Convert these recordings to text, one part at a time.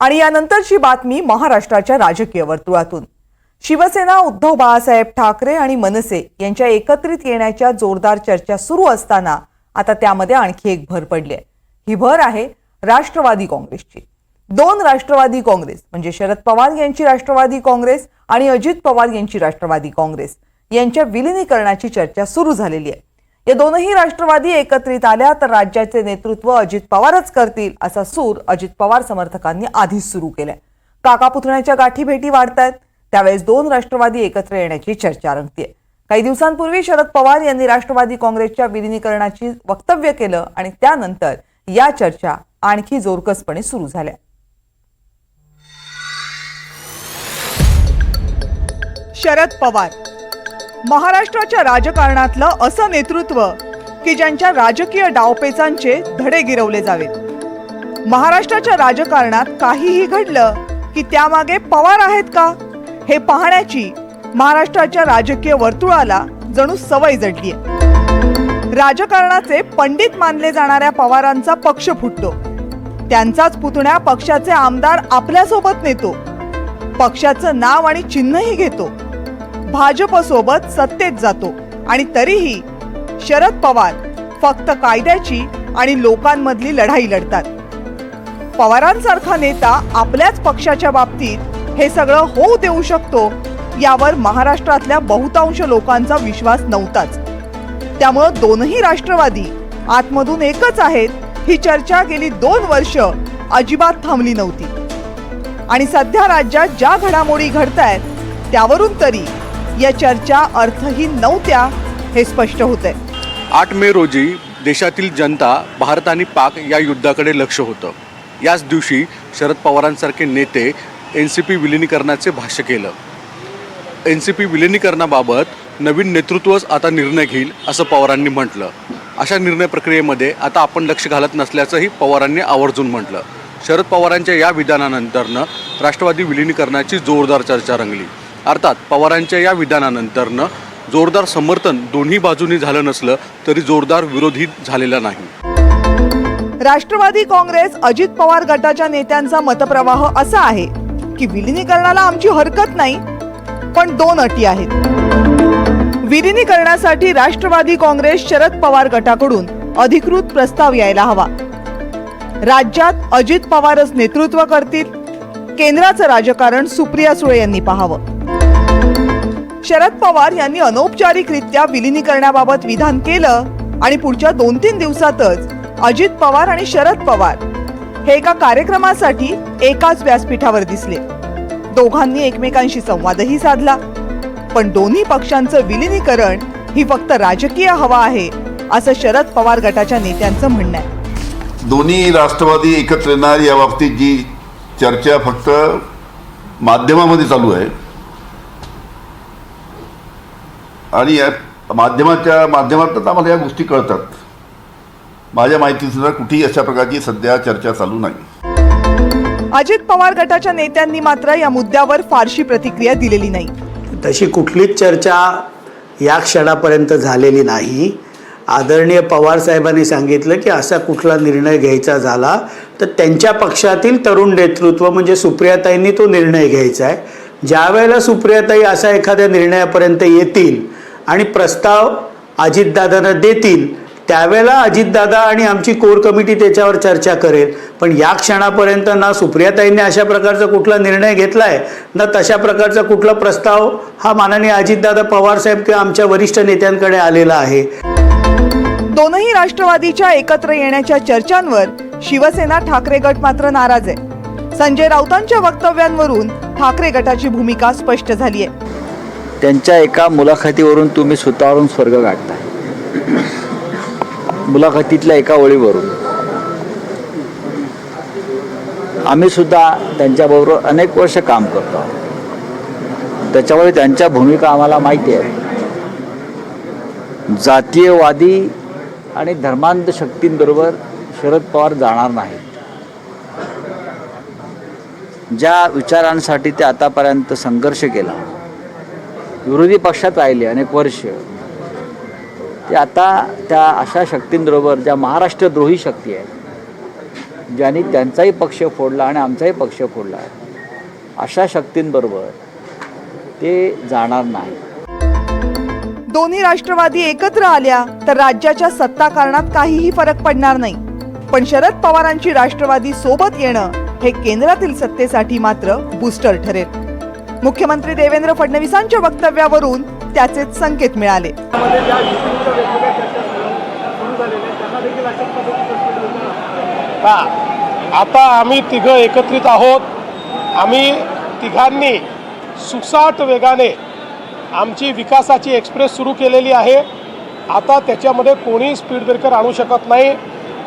आणि यानंतरची बातमी महाराष्ट्राच्या राजकीय वर्तुळातून. शिवसेना उद्धव बाळासाहेब ठाकरे आणि मनसे यांच्या एकत्रित येण्याच्या जोरदार चर्चा सुरू असताना आता त्यामध्ये आणखी एक भर पडली आहे. ही भर आहे राष्ट्रवादी काँग्रेसची. दोन राष्ट्रवादी काँग्रेस म्हणजे शरद पवार यांची राष्ट्रवादी काँग्रेस आणि अजित पवार यांची राष्ट्रवादी काँग्रेस यांच्या विलिनीकरणाची चर्चा सुरू झालेली आहे. या दोनही राष्ट्रवादी एकत्रित आल्या तर राज्याचे नेतृत्व अजित पवारच करतील असा सूर अजित पवार समर्थकांनी आधीच सुरू केलाय. काका पुतण्याच्या गाठी भेटी वाढतायत त्यावेळेस दोन राष्ट्रवादी एकत्र येण्याची चर्चा रंगतीये. काही दिवसांपूर्वी शरद पवार यांनी राष्ट्रवादी काँग्रेसच्या विलिनीकरणाची वक्तव्य केलं आणि त्यानंतर या चर्चा आणखी जोरकसपणे सुरू झाल्या. शरद पवार महाराष्ट्राच्या राजकारणातलं असं नेतृत्व की ज्यांच्या राजकीय डावपेचांचे धडे गिरवले जावेत. महाराष्ट्राच्या राजकारणात काहीही घडलं की त्यामागे पवार आहेत का? हे पाहण्याची महाराष्ट्राच्या राजकीय वर्तुळाला जणू सवय जडली आहे राजकारणाचे पंडित मानले जाणाऱ्या पवारांचा पक्ष फुटतो. त्यांचाच पुतण्या पक्षाचे आमदार आपल्यासोबत नेतो. पक्षाचं नाव आणि चिन्हही घेतो. भाजपसोबत सत्तेत जातो आणि तरीही शरद पवार फक्त कायद्याची आणि लोकांमधली लढाई लढतात. पवारांसारखा नेता आपल्याच पक्षाच्या बाबतीत हे सगळं होऊ देऊ शकतो यावर महाराष्ट्रातल्या बहुतांश लोकांचा विश्वास नव्हताच. त्यामुळं दोनही राष्ट्रवादी आतमधून एकच आहेत ही चर्चा गेली दोन वर्ष अजिबात थांबली नव्हती. आणि सध्या राज्यात ज्या घडामोडी घडतायत त्यावरून तरी या चर्चा अर्थहीन नव्हत्या हे स्पष्ट होते आठ मे रोजी देशातील जनता भारत आणि पाक या युद्धाकडे लक्ष होतं. याच दिवशी शरद पवारांसारखे नेते एन सी पी विलिनीकरणाचे भाष्य केलं. एन सी पी विलिनीकरणाबाबत नवीन नेतृत्वच आता निर्णय घेईल असं पवारांनी म्हटलं. अशा निर्णय प्रक्रियेमध्ये आता आपण लक्ष घालत नसल्याचंही पवारांनी आवर्जून म्हटलं. शरद पवारांच्या या विधानानंतरनं राष्ट्रवादी विलिनीकरणाची जोरदार चर्चा रंगली. अर्थात पवारांच्या या विधानानंतरनं जोरदार समर्थन दोन्ही बाजूनी झालं नसलं तरी जोरदार विरोधी झालेला नाही. राष्ट्रवादी काँग्रेस अजित पवार गटाच्या नेत्यांचा मतप्रवाह असा आहे की विलिनीकरणाला आमची हरकत नाही पण दोन अटी आहेत. विलिनीकरणासाठी राष्ट्रवादी काँग्रेस शरद पवार गटाकडून अधिकृत प्रस्ताव यायला हवा. राज्यात अजित पवारच नेतृत्व करतील केंद्राचं राजकारण सुप्रिया सुळे यांनी पाहावं. शरद पवार यांनी अनौपचारिकरित्या विलिनीकरणाबाबत विधान केलं आणि पुढच्या दोन तीन दिवसातच अजित पवार आणि शरद पवार हे एका कार्यक्रमासाठी एकाच व्यासपीठावर दिसले. दोघांनी एकमेकांशी संवादही साधला. पण दोन्ही पक्षांचं विलिनीकरण ही फक्त राजकीय हवा आहे असं शरद पवार गटाच्या नेत्यांचं म्हणणं आहे. दोन्ही राष्ट्रवादी एकत्र येणार या बाबतीत जी चर्चा फक्त माध्यमामध्ये चालू आहे आणि या माध्यमाच्या माध्यमातच आम्हाला या गोष्टी कळतात. माझ्या माहितीनुसार कुठेही अशा प्रकारची सध्या चर्चा चालू नाही. अजित पवार गटाच्या नेत्यांनी मात्र या मुद्द्यावर फारशी प्रतिक्रिया दिलेली नाही. तशी कुठलीच चर्चा या क्षणापर्यंत झालेली नाही. आदरणीय पवार साहेबांनी सांगितलं की असा कुठला निर्णय घ्यायचा झाला तर त्यांच्या पक्षातील तरुण नेतृत्व म्हणजे सुप्रियाताईंनी तो निर्णय घ्यायचा आहे. ज्या वेळेला सुप्रियाताई असा एखाद्या निर्णयापर्यंत येतील आणि प्रस्ताव अजितदादांना देतील त्यावेळेला अजितदादा आणि आमची कोर कमिटी त्याच्यावर चर्चा करेल. पण या क्षणापर्यंत ना सुप्रियाताईंनी अशा प्रकारचा कुठला निर्णय घेतला आहे ना तशा प्रकारचा कुठला प्रस्ताव हा माननीय अजितदादा पवारसाहेब किंवा आमच्या वरिष्ठ नेत्यांकडे आलेला आहे. दोनही राष्ट्रवादीच्या एकत्र येण्याच्या चर्चांवर शिवसेना ठाकरे गट मात्र नाराज आहे. संजय राऊतांच्या वक्तव्यांवरून ठाकरे गटाची भूमिका स्पष्ट झाली आहे त्यांच्या एका मुलाखतीवरून तुम्ही स्वतःवरून स्वर्ग गाठताय मुलाखतीतल्या एका ओळीवरून. आम्ही सुद्धा त्यांच्याबरोबर अनेक वर्ष काम करतो त्याच्यामुळे त्यांच्या भूमिका आम्हाला माहिती आहे. जातीयवादी आणि धर्मांध शक्तींबरोबर शरद पवार जाणार नाहीत. ज्या विचारांसाठी ते आतापर्यंत संघर्ष केला. विरोधी पक्षात राहिले अनेक वर्ष. ते आता त्या अशा शक्तींबरोबर ज्या महाराष्ट्रद्रोही शक्ती आहेत ज्यांनी त्यांचाही पक्ष फोडला आणि आमचाही पक्ष फोडला अशा शक्तींबरोबर ते जाणार नाही. दोन्ही राष्ट्रवादी एकत्र आल्या तर राज्याच्या सत्ता कारणात काहीही फरक पडणार नाही. पण शरद पवारांची राष्ट्रवादी सोबत येणं हे केंद्रातील सत्तेसाठी मात्र बूस्टर ठरेल. मुख्यमंत्री देवेंद्र फडणवीसांच्या वक्तव्यावरून त्याचेच संकेत मिळाले. हा आता आम्ही तिघं एकत्रित आहोत. आम्ही तिघांनी सुसाट वेगाने आमची विकासाची एक्सप्रेस सुरू केलेली आहे. आता त्याच्यामध्ये कोणीही स्पीड ब्रेकर आणू शकत नाही.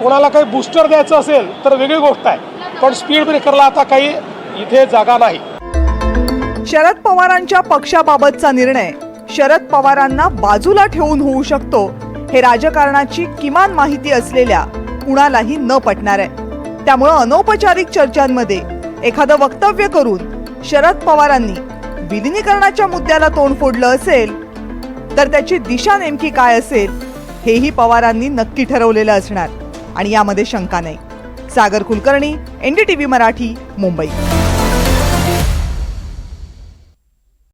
कोणाला काही बूस्टर द्यायचं असेल तर वेगळी गोष्ट आहे. पण स्पीड ब्रेकरला आता काही इथे जागा नाही. शरद पवारांच्या पक्षाबाबतचा निर्णय. शरद पवारांना बाजूला ठेवून होऊ शकतो. हे राजकारणाची किमान माहिती असलेल्या कुणालाही न पटणार आहे. त्यामुळं अनौपचारिक चर्चांमध्ये एखादं वक्तव्य करून शरद पवारांनी विलिनीकरणाच्या मुद्द्याला तोंड फोडलं असेल तर त्याची दिशा नेमकी काय असेल हेही पवारांनी नक्की ठरवलेलं असणार. आणि यामध्ये शंका नाही. सागर कुलकर्णी एनडीटीव्ही मराठी मुंबई.